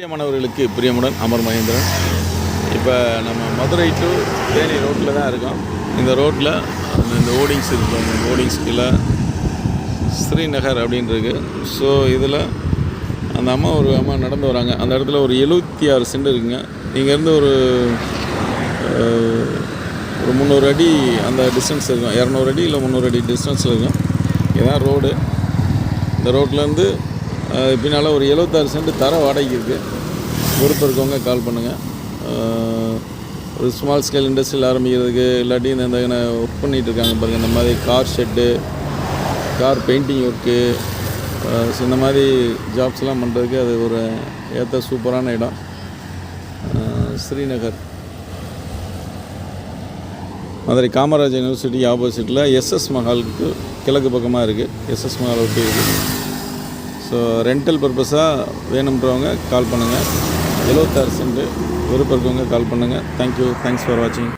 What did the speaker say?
பிரியமானவர்களுக்கு பிரியமுடன் அமர் மகேந்திரன். இப்போ நம்ம மதுரை டு தேனி ரோட்டில் தான் இருக்கோம். இந்த ரோட்டில் இந்த ஓடிங்ஸ் இருக்கும் இந்த ஓடிங்ஸ் கீழே ஸ்ரீநகர் அப்படின்றது. ஸோ இதில் அந்த அம்மா ஒரு அம்மா நடந்து வராங்க. அந்த இடத்துல ஒரு எழுபத்தி ஆறு சென்ட் இருக்குங்க. இங்கேருந்து ஒரு ஒரு முந்நூறு அடி அந்த டிஸ்டன்ஸ் இருக்கும். இரநூறு அடி இல்லை முந்நூறு அடி டிஸ்டன்ஸில் இருக்கும். இதுதான் ரோடு இந்த ரோட்லேருந்து பின்னால் ஒரு எழுபத்தாறு சென்ட் தர வாடகைக்கு இருக்குது விருப்பம் இருக்கவங்க கால் பண்ணுங்கள் ஒரு ஸ்மால் ஸ்கேல் இண்டஸ்ட்ரியில் ஆரம்பிக்கிறதுக்கு இல்லாட்டி இந்த இந்த ஒர்க் பண்ணிகிட்டு இருக்காங்க பாருங்கள் இந்த மாதிரி car shed car painting work so இந்த மாதிரி ஜாப்ஸ்லாம் பண்ணுறதுக்கு அது ஒரு ஏற்ற சூப்பரான இடம். ஸ்ரீநகர். மதுரை காமராஜர் யூனிவர்சிட்டி ஆப்போசிட்டில் எஸ்எஸ் மஹாலுக்கு கிழக்கு பக்கமாக இருக்குது எஸ்எஸ் மஹால் ஒட்டி இருக்குது ஸோ ரெண்டல் பர்பஸாக வேணுன்றவங்க கால் பண்ணுங்கள் எழுபத்தாறு சென்ட் விருப்பம் இருக்கவங்க கால் பண்ணுங்கள் தேங்க்யூ தேங்க்ஸ் ஃபார் வாட்சிங்